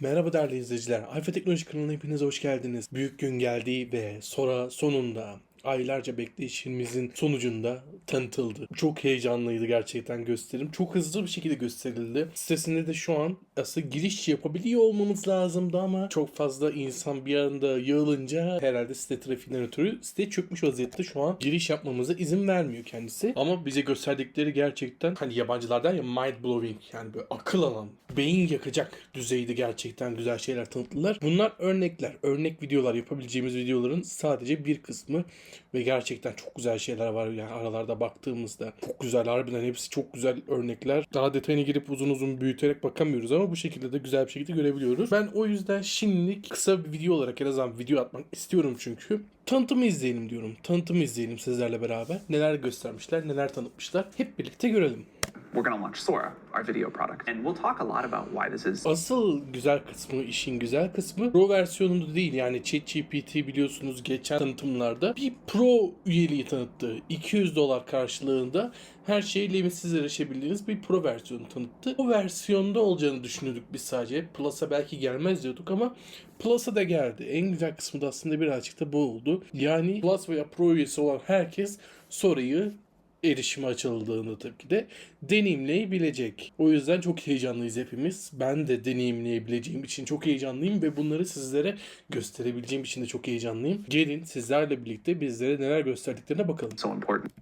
Merhaba değerli izleyiciler. Alfa Teknoloji kanalına hepiniz hoş geldiniz. Büyük gün geldi ve sonra sonunda aylarca bekleyişimizin sonucunda tanıtıldı. Çok heyecanlıydı gerçekten gösterim. Çok hızlı bir şekilde gösterildi. Sitesinde de şu an aslında giriş yapabiliyor olmamız lazımdı ama çok fazla insan bir anda yığılınca herhalde site trafiğinden ötürü site çökmüş vaziyette şu an giriş yapmamıza izin vermiyor kendisi. Ama bize gösterdikleri gerçekten hani yabancılardan ya mind blowing yani böyle akıl alan, beyin yakacak düzeyde gerçekten güzel şeyler tanıttılar. Bunlar örnekler, örnek videolar yapabileceğimiz videoların sadece bir kısmı ve gerçekten çok güzel şeyler var yani aralarda baktığımızda. Çok güzel harbiden hepsi çok güzel örnekler. Daha detayına girip uzun uzun büyüterek bakamıyoruz ama bu şekilde de güzel bir şekilde görebiliyoruz. Ben o yüzden şimdilik kısa bir video olarak en azından video atmak istiyorum çünkü. Tanıtımı izleyelim diyorum. Tanıtımı izleyelim sizlerle beraber. Neler göstermişler, neler tanıtmışlar. Hep birlikte görelim. We're going launch Sora, our video product. And we'll talk a lot about why this is Asıl güzel kısmı, işin güzel kısmı Pro versiyonunda değil. Yani ChatGPT biliyorsunuz geçen tanıtımlarda bir Pro üyeliği tanıttı. 200 dolar karşılığında her şeye limitsiz erişebildiğiniz bir Pro versiyonu tanıttı. O versiyonda olacağını düşünüyorduk biz sadece. Plus'a belki gelmez diyorduk ama Plus'a da geldi. En güzel kısmı da aslında birazcık da bu oldu. Yani Plus veya Pro üyesi olan herkes soruyu erişime açıldığını tabii de deneyimleyebilecek. O yüzden çok heyecanlıyız hepimiz. Ben de deneyimleyebileceğim için çok heyecanlıyım ve bunları sizlere gösterebileceğim için de çok heyecanlıyım. Gelin sizlerle birlikte bizlere neler gösterdiklerine bakalım. so important.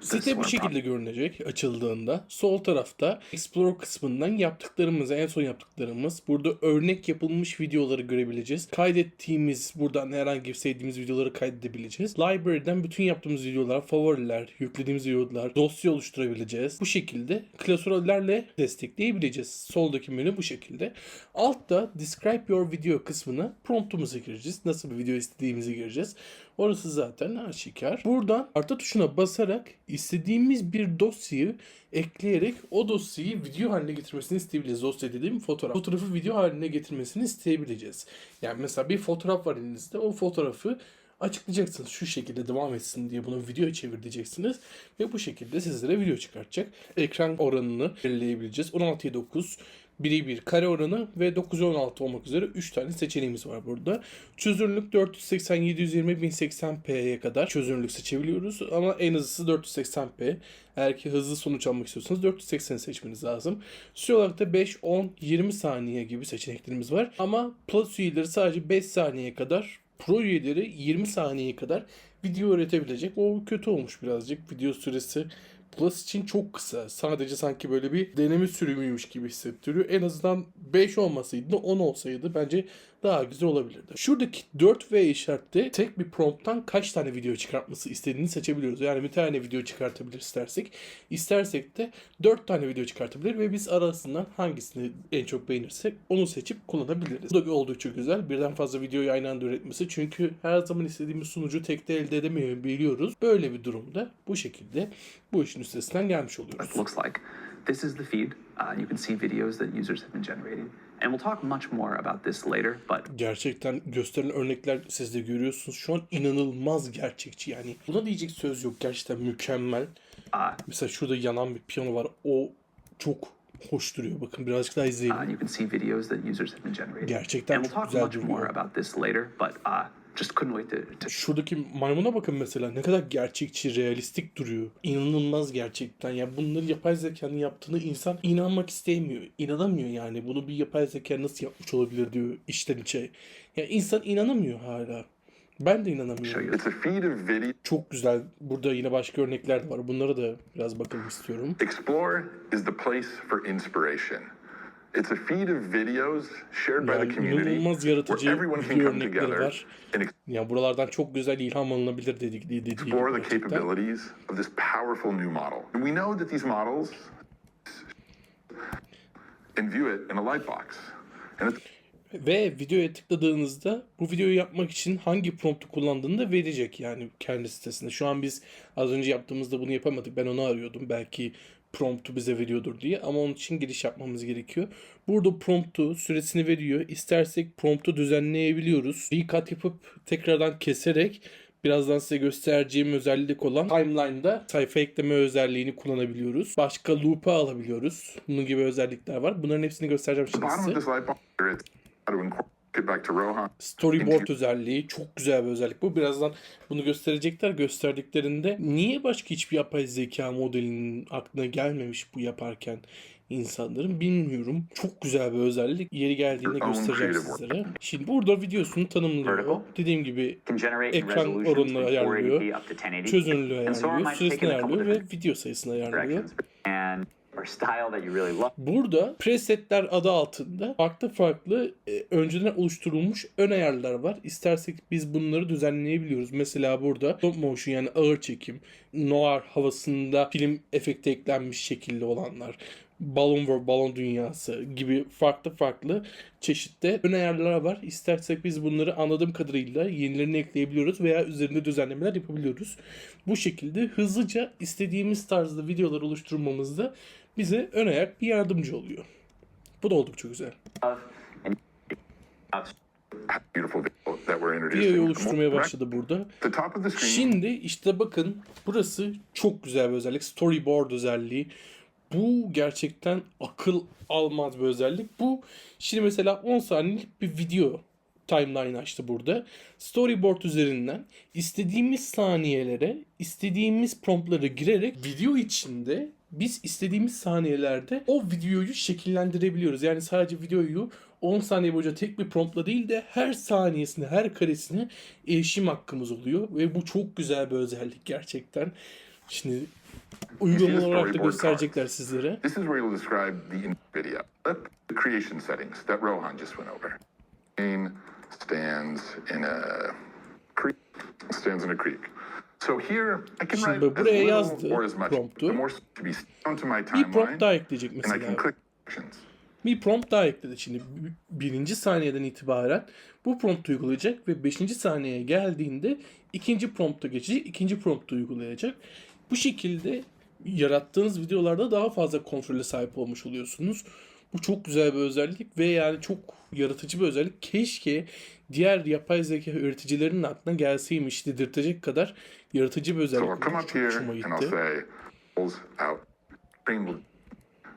Site bu şekilde görünecek açıldığında. Sol tarafta Explore kısmından yaptıklarımız, en son yaptıklarımız. Burada örnek yapılmış videoları görebileceğiz. Kaydettiğimiz, buradan herhangi bir sevdiğimiz videoları kaydedebileceğiz. Library'den bütün yaptığımız videolar, favoriler, yüklediğimiz videolar, dosya oluşturabileceğiz. Bu şekilde klasörlerle destekleyebileceğiz. Soldaki menü bu şekilde. Altta Describe Your Video kısmına promptumuza gireceğiz. Nasıl bir video istediğimizi gireceğiz. Orası zaten aşikar. Buradan artı tuşuna basarak istediğimiz bir dosyayı ekleyerek o dosyayı video haline getirmesini isteyebiliriz. Dosya dediğim fotoğraf. Fotoğrafı video haline getirmesini isteyebileceğiz. Yani mesela bir fotoğraf var elinizde. O fotoğrafı açıklayacaksınız. Şu şekilde devam etsin diye bunu video çevir diyeceksiniz. Ve bu şekilde sizlere video çıkartacak. Ekran oranını belirleyebileceğiz. 16'ya 9 1'e 1 kare oranı ve 9 16 olmak üzere 3 tane seçeneğimiz var burada. Çözünürlük 480 720 1080p'ye kadar çözünürlük seçebiliyoruz ama en hızlısı 480p. Eğer ki hızlı sonuç almak istiyorsanız 480 seçmeniz lazım. Süre olarak da 5, 10, 20 saniye gibi seçeneklerimiz var. Ama Plus üyeleri sadece 5 saniyeye kadar Pro üyeleri 20 saniyeye kadar video üretebilecek. O kötü olmuş birazcık. Video süresi Plus için çok kısa. Sadece sanki böyle bir deneme sürümüymüş gibi hissettiriyor. En azından 5 olmasaydı da 10 olsaydı bence daha güzel olabilirdi. Şuradaki 4V işarette tek bir prompttan kaç tane video çıkartması istediğini seçebiliyoruz. Yani bir tane video çıkartabilir istersek. İstersek de 4 tane video çıkartabilir ve biz arasından hangisini en çok beğenirsek onu seçip kullanabiliriz. Bu da oldukça güzel. Birden fazla videoyu aynı anda üretmesi. Çünkü her zaman istediğimiz sunucu tekte elde edemiyor biliyoruz. Böyle bir durumda bu şekilde bu işin üstesinden gelmiş oluyoruz. it looks like. This is the feed. Uh, you can see videos that users have been generating. And we'll talk much more about this later, but gerçekten gösterilen örnekler siz de görüyorsunuz. Şu an inanılmaz gerçekçi yani. Buna diyecek söz yok. Gerçekten mükemmel. uh, Mesela şurada yanan bir piyano var. O çok hoş duruyor. Bakın birazcık daha izleyelim. uh, you can see videos that users have been generating. Gerçekten and we'll talk güzel much more duruyor. about this later, but uh, just couldn't wait to, to Şuradaki maymuna bakın mesela ne kadar gerçekçi, realistik duruyor. İnanılmaz gerçekten. Ya bunları yapay zekanın yaptığını insan inanmak istemiyor. İnanamıyor yani. Bunu bir yapay zeka nasıl yapmış olabilir diyor içten içe. Ya insan inanamıyor hala. Ben de inanamıyorum. Çok güzel. Burada yine başka örnekler de var. Bunlara da biraz bakalım istiyorum. Explore is the place for inspiration. It's a feed of videos shared by Yani the community where everyone can come together var. and Ya buralardan çok güzel ilham alınabilir dedik gibi explore the capabilities of this powerful new model. And we know that these models and view it in a light box. And it's Ve videoya tıkladığınızda bu videoyu yapmak için hangi promptu kullandığını da verecek yani kendi sitesinde. Şu an biz az önce yaptığımızda bunu yapamadık. Ben onu arıyordum. Belki promptu bize veriyordur diye ama onun için giriş yapmamız gerekiyor. Burada promptu süresini veriyor. İstersek promptu düzenleyebiliyoruz. Bir kat yapıp tekrardan keserek Birazdan size göstereceğim özellik olan timeline'da sayfa ekleme özelliğini kullanabiliyoruz. Başka loop'a alabiliyoruz. Bunun gibi özellikler var. Bunların hepsini göstereceğim şimdi size. Storyboard özelliği çok güzel bir özellik bu. Birazdan bunu gösterecekler. Gösterdiklerinde niye başka hiçbir yapay zeka modelinin aklına gelmemiş bu yaparken insanların bilmiyorum. Çok güzel bir özellik. Yeri geldiğinde göstereceğim sizlere. Şimdi burada videosunu tanımlıyor. Dediğim gibi ekran oranını ayarlıyor. 480p up to 1080 çözünürlüğü ayarlıyor, süresini ayarlıyor ve video sayısını ayarlıyor. Burada presetler adı altında farklı farklı e, önceden oluşturulmuş ön ayarlar var. İstersek biz bunları düzenleyebiliyoruz. Mesela burada stop motion yani ağır çekim, noir havasında film efekti eklenmiş şekilde olanlar, balon war, balon dünyası gibi farklı farklı çeşitte ön ayarlar var. İstersek biz bunları anladığım kadarıyla yenilerini ekleyebiliyoruz veya üzerinde düzenlemeler yapabiliyoruz. Bu şekilde hızlıca istediğimiz tarzda videolar oluşturmamızda bize ön ayak bir yardımcı oluyor. Bu da oldukça güzel. Videoyu oluşturmaya başladı burada. Şimdi işte bakın burası çok güzel bir özellik. Storyboard özelliği. Bu gerçekten akıl almaz bir özellik. Bu şimdi mesela 10 saniyelik bir video timeline açtı burada. Storyboard üzerinden istediğimiz saniyelere, istediğimiz promptları girerek video içinde biz istediğimiz saniyelerde o videoyu şekillendirebiliyoruz. Yani sadece videoyu 10 saniye boyunca tek bir promptla değil de her saniyesine, her karesine erişim hakkımız oluyor. Ve bu çok güzel bir özellik gerçekten. Şimdi uygulama olarak da gösterecekler sizlere. This is where you'll describe the video. The creation settings that Rohan just went over. Stands in a creek. Stands in a creek. So here I can Şimdi buraya yazdı promptu. The more to be down to my Bir prompt daha ekleyecek mesela. Bir prompt daha ekledi. Şimdi birinci saniyeden itibaren bu promptu uygulayacak ve beşinci saniyeye geldiğinde ikinci prompta geçecek, ikinci promptu uygulayacak. Bu şekilde yarattığınız videolarda daha fazla kontrole sahip olmuş oluyorsunuz. Bu çok güzel bir özellik ve yani çok yaratıcı bir özellik. Keşke diğer yapay zeka üreticilerinin aklına gelseymiş dedirtecek kadar yaratıcı bir So özellik. come olmuş. up here and I'll say, out.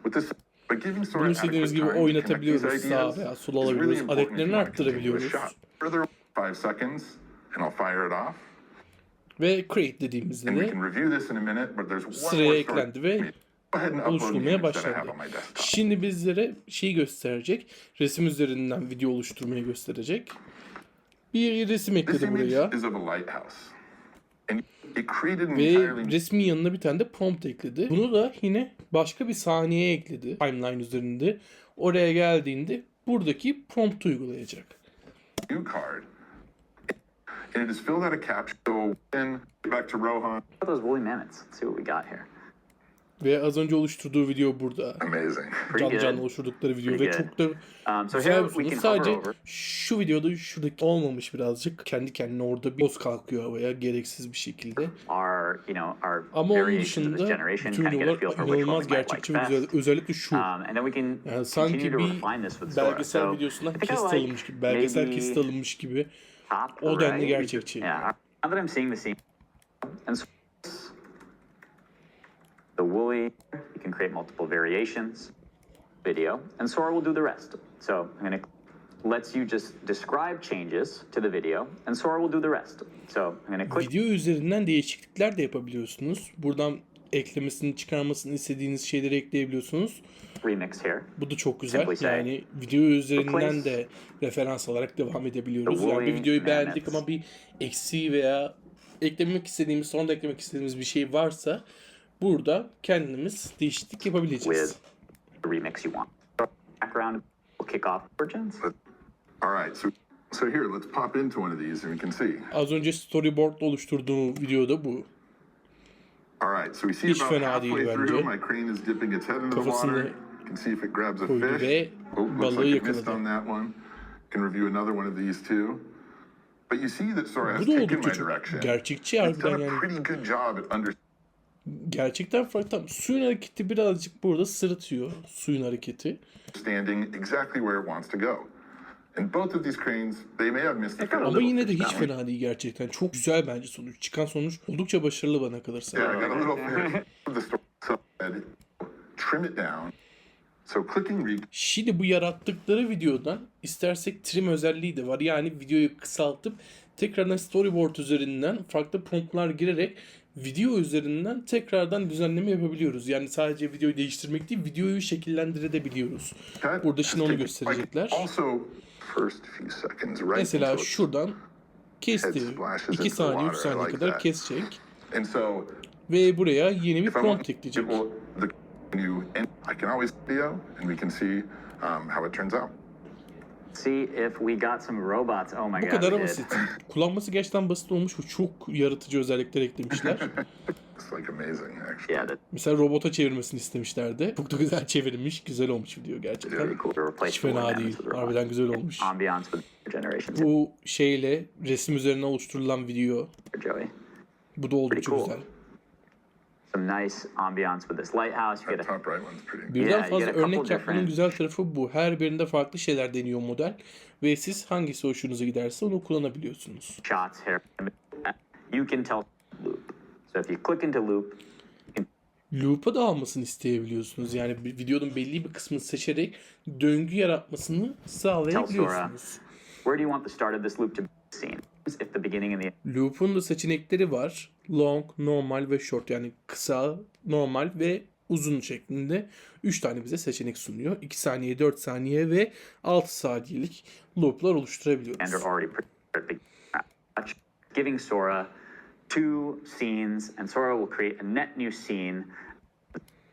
With Bunu istediğimiz gibi oynatabiliyoruz. Sağa veya sola alabiliyoruz. Adetlerini arttırabiliyoruz. Ve create dediğimizde de sıraya eklendi ve Oluşturmaya başladı. Şimdi bizlere şeyi gösterecek. Resim üzerinden video oluşturmayı gösterecek. Bir resim ekledi buraya. is of a lighthouse. And it created an Ve resmin yanına bir tane de prompt ekledi. Bunu da yine başka bir saniyeye ekledi. Timeline üzerinde. Oraya geldiğinde buradaki prompt uygulayacak. new card. And it is filled out a caption. So then back to Rohan. Those woolly mammoths. Let's see what we got here. Ve az önce oluşturduğu video burada. Amazing. Canlı good. canlı oluşturdukları video Pretty ve good. çok da Um, so güzel bir sunum. can Sadece şu videoda şuradaki olmamış birazcık. Kendi kendine orada bir boz kalkıyor havaya gereksiz bir şekilde. Our, you know, our Ama onun dışında bütün videolar inanılmaz gerçekçi ve güzel. Özellikle şu. Um, can Yani sanki bir belgesel So videosundan like alınmış gibi, belgesel kesit alınmış gibi. O denli gerçekçi. Yeah. Now that I'm seeing the scene, and so the woolly, you can create multiple variations, video, and Sora will do the rest. So I'm going to lets you just describe changes to the video, and Sora will do the rest. So I'm going to click Video üzerinden değişiklikler de yapabiliyorsunuz. Buradan eklemesini çıkarmasını istediğiniz şeyleri ekleyebiliyorsunuz. remix here. Bu da çok güzel. Simply say, Yani video üzerinden de referans alarak devam edebiliyoruz. Yani bir videoyu beğendik ama bir eksiği veya eklemek istediğimiz, sonra da eklemek istediğimiz bir şey varsa burada kendimiz değişiklik yapabileceğiz. remix you want. Background will kick off origins. All right. So, so here, let's pop into one of these and we can see. Az önce storyboard oluşturduğum videoda bu. All right. So we see Hiç about fena değil halfway through, bence. my crane is dipping its head into the water. Can see if it grabs a fish. Oh, looks like it missed on that one. Can review another one of these too. But you see that Sora has Bu da taken my direction. gerçekçi It's harbiden done a yani. pretty good job at under Gerçekten farklı. Tamam, suyun hareketi birazcık burada sırıtıyor. Suyun hareketi. understanding exactly where it wants to go. And both of these cranes, they may have missed the Ama yine de hiç fena değil gerçekten. Çok güzel bence sonuç. Çıkan sonuç oldukça başarılı bana kalırsa. Trim it down. So clicking Şimdi bu yarattıkları videodan istersek trim özelliği de var. Yani videoyu kısaltıp tekrardan storyboard üzerinden farklı promptlar girerek video üzerinden tekrardan düzenleme yapabiliyoruz. Yani sadece videoyu değiştirmek değil, videoyu şekillendirebiliyoruz. Burada şimdi onu gösterecekler. Mesela şuradan kesti. Head splashes 2 into saniye, 3 water, I saniye kadar kesecek. Ve buraya yeni bir prompt ekleyecek. people the new, and I can always video, and we can see um, how it turns out. See if we got some robots. Oh my Bu god. kadar basit. Kullanması gerçekten basit olmuş ve çok yaratıcı özellikler eklemişler. It's like amazing, actually. Yeah, Mesela robota çevirmesini istemişlerdi. Çok da güzel çevirmiş. Güzel olmuş video gerçekten. really cool to replace Hiç fena değil. Harbiden güzel olmuş. Ambiance with generations. Bu şeyle resim üzerine oluşturulan video. Joey. Bu da oldukça Pretty cool. güzel. Some nice ambiance with this lighthouse. You get a top right one's pretty. Birden Yeah, you fazla get a couple örnek yapmanın güzel tarafı bu. Her birinde farklı şeyler deniyor model. Ve siz hangisi hoşunuza giderse onu kullanabiliyorsunuz. shots here. You can tell loop. So if you click into loop, Loop'a da almasını isteyebiliyorsunuz. Yani bir videonun belli bir kısmını seçerek döngü yaratmasını sağlayabiliyorsunuz. where do you want the start of this loop to be the the Loop'un da seçenekleri var. Long, normal ve short yani kısa, normal ve uzun şeklinde 3 tane bize seçenek sunuyor. 2 saniye, 4 saniye ve 6 saniyelik loop'lar oluşturabiliyoruz. giving Sora two scenes, and Sora will create a net new scene.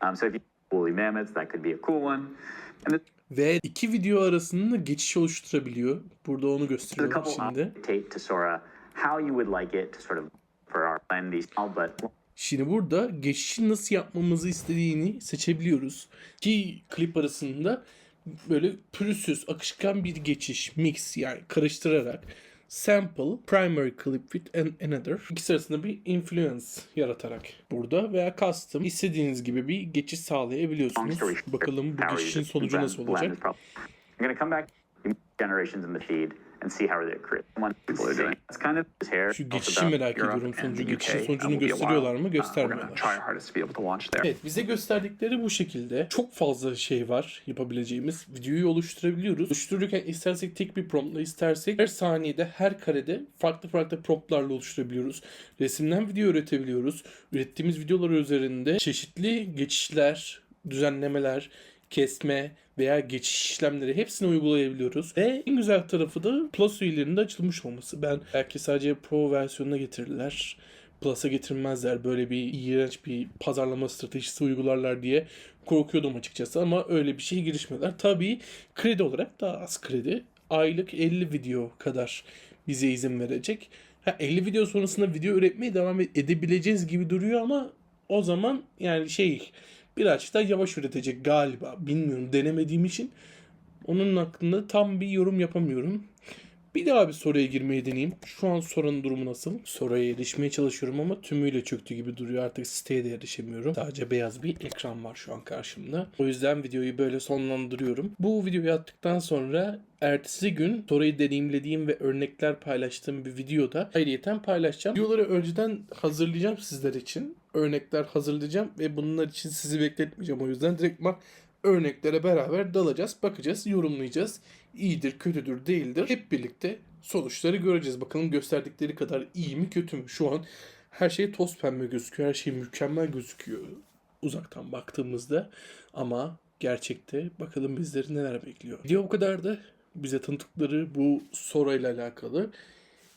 Um, so if you woolly mammoths, that could be a cool one. And there's Ve iki video arasında geçiş oluşturabiliyor. Burada onu a gösteriyor couple şimdi. Şimdi burada geçişi nasıl yapmamızı istediğini seçebiliyoruz. Ki klip arasında böyle pürüzsüz, akışkan bir geçiş, mix yani karıştırarak sample, primary clip with an another ikisi arasında bir influence yaratarak burada veya custom istediğiniz gibi bir geçiş sağlayabiliyorsunuz. Bakalım bu geçişin sonucu nasıl olacak? I'm gonna come back generations in the feed and see how they create. One people are doing. It's kind of his hair. Şu geçişi about merak ediyorum sonucu. Geçişin sonucunu gösteriyorlar mı? Uh, Göstermiyorlar. try our hardest to be able to launch there. Evet bize gösterdikleri bu şekilde. Çok fazla şey var yapabileceğimiz. Videoyu oluşturabiliyoruz. Oluştururken istersek tek bir promptla istersek her saniyede her karede farklı farklı promptlarla oluşturabiliyoruz. Resimden video üretebiliyoruz. Ürettiğimiz videolar üzerinde çeşitli geçişler, düzenlemeler, kesme veya geçiş işlemleri hepsini uygulayabiliyoruz. Ve en güzel tarafı da Plus üyelerinde açılmış olması. Ben belki sadece Pro versiyonuna getirirler. Plus'a getirmezler. Böyle bir iğrenç bir pazarlama stratejisi uygularlar diye korkuyordum açıkçası ama öyle bir şeye girişmediler. Tabii kredi olarak daha az kredi. Aylık 50 video kadar bize izin verecek. Ha, 50 video sonrasında video üretmeye devam edebileceğiz gibi duruyor ama o zaman yani şey birazcık daha yavaş üretecek galiba. Bilmiyorum denemediğim için onun hakkında tam bir yorum yapamıyorum. Bir daha bir soruya girmeyi deneyeyim. Şu an sorunun durumu nasıl? Soruya erişmeye çalışıyorum ama tümüyle çöktü gibi duruyor. Artık siteye de erişemiyorum. Sadece beyaz bir ekran var şu an karşımda. O yüzden videoyu böyle sonlandırıyorum. Bu videoyu attıktan sonra ertesi gün soruyu deneyimlediğim ve örnekler paylaştığım bir videoda ayrıyeten paylaşacağım. Videoları önceden hazırlayacağım sizler için. Örnekler hazırlayacağım ve bunlar için sizi bekletmeyeceğim. O yüzden direktman örneklere beraber dalacağız, bakacağız, yorumlayacağız. İyidir, kötüdür, değildir. Hep birlikte sonuçları göreceğiz. Bakalım gösterdikleri kadar iyi mi, kötü mü? Şu an her şey toz pembe gözüküyor. Her şey mükemmel gözüküyor uzaktan baktığımızda. Ama gerçekte bakalım bizleri neler bekliyor. Video bu kadardı. Bize tanıttıkları bu soruyla alakalı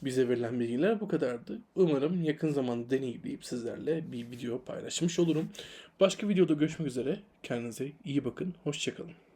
bize verilen bilgiler bu kadardı. Umarım yakın zamanda deneyimleyip sizlerle bir video paylaşmış olurum. Başka videoda görüşmek üzere. Kendinize iyi bakın. Hoşçakalın.